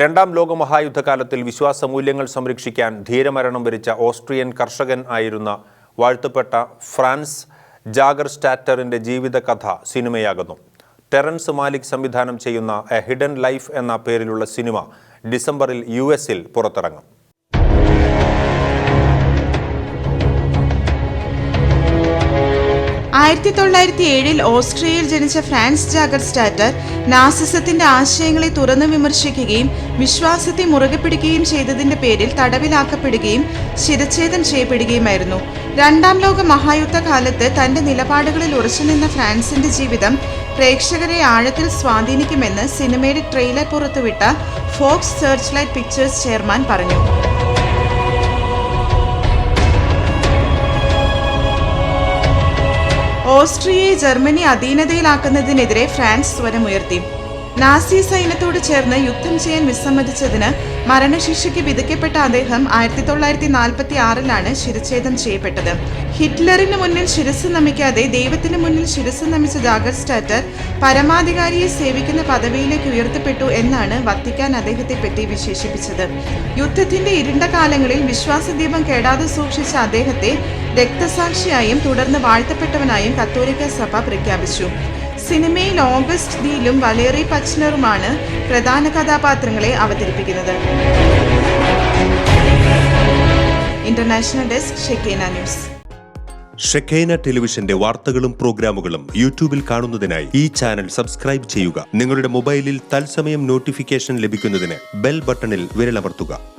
രണ്ടാം ലോക മഹായുദ്ധകാലത്തിൽ വിശ്വാസമൂല്യങ്ങൾ സംരക്ഷിക്കാൻ ധീരമരണം വരിച്ച ഓസ്ട്രിയൻ കർഷകൻ ആയിരുന്ന വാഴ്ത്തപ്പെട്ട ഫ്രാൻസ് ജാഗർ സ്റ്റാറ്ററിന്റെ ജീവിതകഥ സിനിമയാകുന്നു. ടെറൻസ് മാലിക് സംവിധാനം ചെയ്യുന്ന എ ഹിഡൻ ലൈഫ് എന്ന പേരിലുള്ള സിനിമ ഡിസംബറിൽ യു എസിൽ പുറത്തിറങ്ങും. ആയിരത്തി തൊള്ളായിരത്തി ഏഴിൽ ഓസ്ട്രിയയിൽ ജനിച്ച ഫ്രാൻസ് ജാഗർ സ്റ്റാറ്റർ നാസിസത്തിന്റെ ആശയങ്ങളെ തുറന്നു വിമർശിക്കുകയും വിശ്വാസത്തെ മുറുകെ പിടിക്കുകയും ചെയ്തതിന്റെ പേരിൽ തടവിലാക്കപ്പെടുകയും ശിരച്ഛേദം ചെയ്യപ്പെടുകയുമായിരുന്നു. രണ്ടാം ലോക മഹായുദ്ധ കാലത്ത് തന്റെ നിലപാടുകളിൽ ഉറച്ചുനിന്ന ഫ്രാൻസിന്റെ ജീവിതം പ്രേക്ഷകരെ ആഴത്തിൽ സ്വാധീനിക്കുമെന്ന് സിനിമയുടെ ട്രെയിലർ പുറത്തുവിട്ട Fox searchlight pictures chairman പറഞ്ഞു. ഓസ്ട്രിയയെ ജർമ്മനി അധീനതയിലാക്കുന്നതിനെതിരെ ഫ്രാൻസ് സ്വരമുയർത്തി നാസി സൈന്യത്തോട് ചേർന്ന് യുദ്ധം ചെയ്യാൻ വിസമ്മതിച്ചതിന് മരണശിക്ഷയ്ക്ക് വിധിക്കപ്പെട്ട അദ്ദേഹം ആയിരത്തി തൊള്ളായിരത്തി നാൽപ്പത്തി ആറിലാണ് ശിരച്ഛേദം ചെയ്യപ്പെട്ടത്. ഹിറ്റ്ലറിന് മുന്നിൽ ശിരസ് നമിക്കാതെ ദൈവത്തിന് മുന്നിൽ ശിരസ് നമിച്ച ജാഗസ്റ്റാറ്റർ പരമാധികാരിയെ സേവിക്കുന്ന പദവിയിലേക്ക് ഉയർത്തിപ്പെട്ടു എന്നാണ് വത്തിക്കാൻ അദ്ദേഹത്തെ പറ്റി വിശേഷിപ്പിച്ചത്. യുദ്ധത്തിന്റെ ഇരുണ്ട കാലങ്ങളിൽ വിശ്വാസദീപം കേടാതെ സൂക്ഷിച്ച അദ്ദേഹത്തെ രക്തസാക്ഷിയായും തുടർന്ന് വാഴ്ത്തപ്പെട്ടവനായും കത്തോലിക്ക സഭ പ്രഖ്യാപിച്ചു. സിനിമയിൽ ഓഗസ്റ്റ് ഡീലും വലേറി പച്നറുമാണ് പ്രധാന കഥാപാത്രങ്ങളെ അവതരിപ്പിക്കുന്നത്. International desk Shekinah news. Shekinah ടെലിവിഷന്റെ വാർത്തകളും പ്രോഗ്രാമുകളും യൂട്യൂബിൽ കാണുന്നതിനായി ഈ ചാനൽ സബ്സ്ക്രൈബ് ചെയ്യുക. നിങ്ങളുടെ മൊബൈലിൽ തത്സമയം നോട്ടിഫിക്കേഷൻ ലഭിക്കുന്നതിന് ബെൽ ബട്ടണിൽ വിരലമർത്തുക.